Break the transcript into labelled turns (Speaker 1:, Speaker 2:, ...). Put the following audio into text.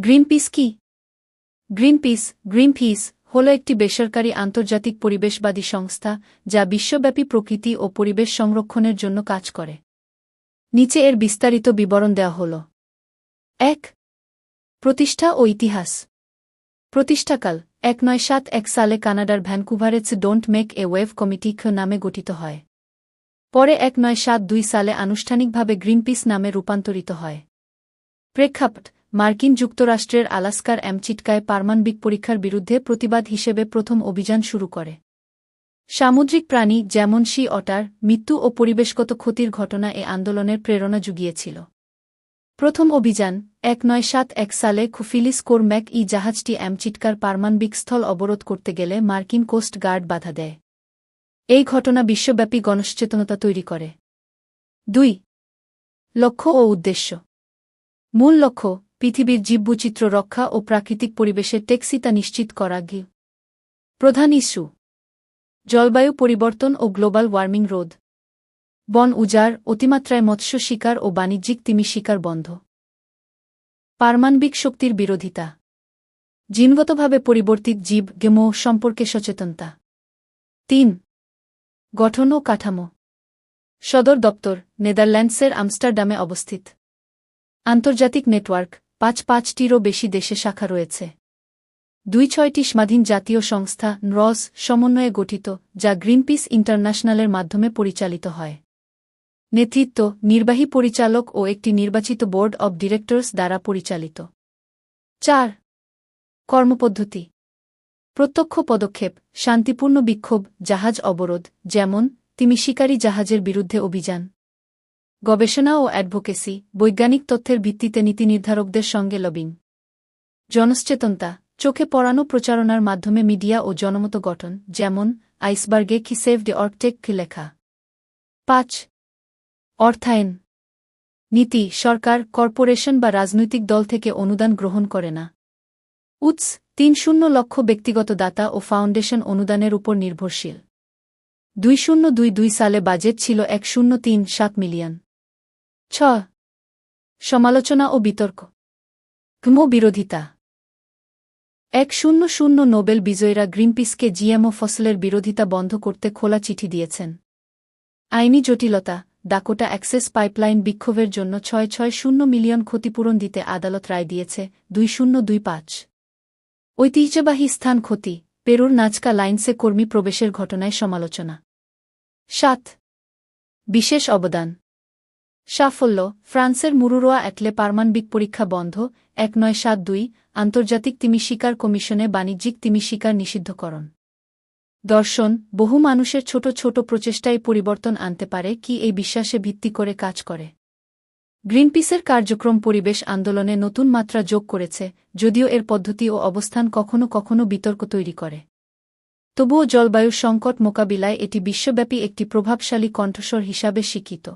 Speaker 1: Greenpeace কি? Greenpeace Greenpeace হল একটি বেসরকারি আন্তর্জাতিক পরিবেশবাদী সংস্থা যা বিশ্বব্যাপী প্রকৃতি ও পরিবেশ সংরক্ষণের জন্য কাজ করে। নিচে এর বিস্তারিত বিবরণ দেওয়া হল। এক, প্রতিষ্ঠা ও ইতিহাস। প্রতিষ্ঠাকাল, এক নয় সাত এক সালে কানাডার ভ্যানকুভারেটস don't make a wave committee নামে গঠিত হয়। পরে এক নয় সাত দুই সালে আনুষ্ঠানিকভাবে গ্রিনপিস নামে রূপান্তরিত হয়। প্রেক্ষাপট মার্কিন যুক্তরাষ্ট্রের আলাস্কার অ্যামচিটকায় পারমাণবিক পরীক্ষার বিরুদ্ধে প্রতিবাদ হিসেবে প্রথম অভিযান শুরু করে। সামুদ্রিক প্রাণী যেমন সি অটার, মৃত্যু ও পরিবেশগত ক্ষতির ঘটনা এ আন্দোলনের প্রেরণা জুগিয়েছিল। প্রথম অভিযান, এক নয় সাত এক সালে খুফিলিস কোরম্যাক ই জাহাজটি অ্যামচিটকার পারমাণবিক স্থল অবরোধ করতে গেলে মার্কিন কোস্ট গার্ড বাধা দেয়। এই ঘটনা বিশ্বব্যাপী গণসচেতনতা তৈরি করে। দুই, লক্ষ্য ও উদ্দেশ্য। মূল লক্ষ্য পৃথিবীর জীববৈচিত্র্য রক্ষা ও প্রাকৃতিক পরিবেশের টেক্সিতা নিশ্চিত করা গিয়ে প্রধান ইস্যু, জলবায়ু পরিবর্তন ও গ্লোবাল ওয়ার্মিং রোধ। বন উজাড়, অতিমাত্রায় মৎস্য শিকার ও বাণিজ্যিক তিমি শিকার বন্ধ। পারমাণবিক শক্তির বিরোধিতা। জিনগতভাবে পরিবর্তিত জীব, গেমো সম্পর্কে সচেতনতা। তিন, গঠন ও কাঠামো। সদর দপ্তর, নেদারল্যান্ডসের আমস্টারডামে অবস্থিত। আন্তর্জাতিক নেটওয়ার্ক পাঁচ পাঁচটিরও বেশি দেশে শাখা রয়েছে। দুই ছয়টি স্বাধীন জাতীয় সংস্থা নরস সমন্বয়ে গঠিত, যা গ্রিনপিস ইন্টারন্যাশনালের মাধ্যমে পরিচালিত হয়। নেতৃত্ব, নির্বাহী পরিচালক ও একটি নির্বাচিত বোর্ড অব ডিরেক্টরস দ্বারা পরিচালিত। চার, কর্মপদ্ধতি। প্রত্যক্ষ পদক্ষেপ, শান্তিপূর্ণ বিক্ষোভ, জাহাজ অবরোধ, যেমন, তিমি শিকারী জাহাজের বিরুদ্ধে অভিযান। গবেষণা ও অ্যাডভোকেসি, বৈজ্ঞানিক তথ্যের ভিত্তিতে নীতি নির্ধারকদের সঙ্গে লবিং। জনসচেতনতা চোখে পড়ানো প্রচারণার মাধ্যমে মিডিয়া ও জনমত গঠন, যেমন, আইসবার্গে কি সেভ ডে অর্টেক কি লেখা। পাঁচ, অর্থায়ন। নীতি, সরকার, কর্পোরেশন বা রাজনৈতিক দল থেকে অনুদান গ্রহণ করে না। উৎস, তিন শূন্য লক্ষ ব্যক্তিগত দাতা ও ফাউন্ডেশন অনুদানের উপর নির্ভরশীল। দুই শূন্য দুই দুই সালে বাজেট ছিল এক শূন্য তিন সাত মিলিয়ন। ছ সমালোচনা ও বিতর্ক। ঘুম বিরোধিতা। এক শূন্য শূন্য নোবেল বিজয়ীরা গ্রিনপিসকে জিএমও ফসলের বিরোধিতা বন্ধ করতে খোলা চিঠি দিয়েছেন। আইনি জটিলতা, ডাকোটা অ্যাক্সেস পাইপলাইন বিক্ষোভের জন্য ছয় ছয় শূন্য মিলিয়ন ক্ষতিপূরণ দিতে আদালত রায় দিয়েছে, দুই শূন্য দুই পাঁচ। ঐতিহ্যবাহী স্থান ক্ষতি, পেরুর নাচকা লাইন্সে কর্মী প্রবেশের ঘটনায় সমালোচনা। সাত। বিশেষ অবদান। সাফল্য, ফ্রান্সের মুরুরোয়া অ্যাটলে পারমাণবিক পরীক্ষা বন্ধ, এক নয় সাত দুই, আন্তর্জাতিক তিমি শিকার কমিশনে বাণিজ্যিক তিমি শিকার নিষিদ্ধকরণ। দর্শন, বহু মানুষের ছোট ছোট প্রচেষ্টায় পরিবর্তন আনতে পারে কি এই বিশ্বাসে ভিত্তি করে কাজ করে। গ্রিনপিসের কার্যক্রম পরিবেশ আন্দোলনে নতুন মাত্রা যোগ করেছে, যদিও এর পদ্ধতি ও অবস্থান কখনো কখনো বিতর্ক তৈরি করে। তবুও জলবায়ু সংকট মোকাবিলায় এটি বিশ্বব্যাপী একটি প্রভাবশালী কণ্ঠস্বর হিসাবে স্বীকৃত।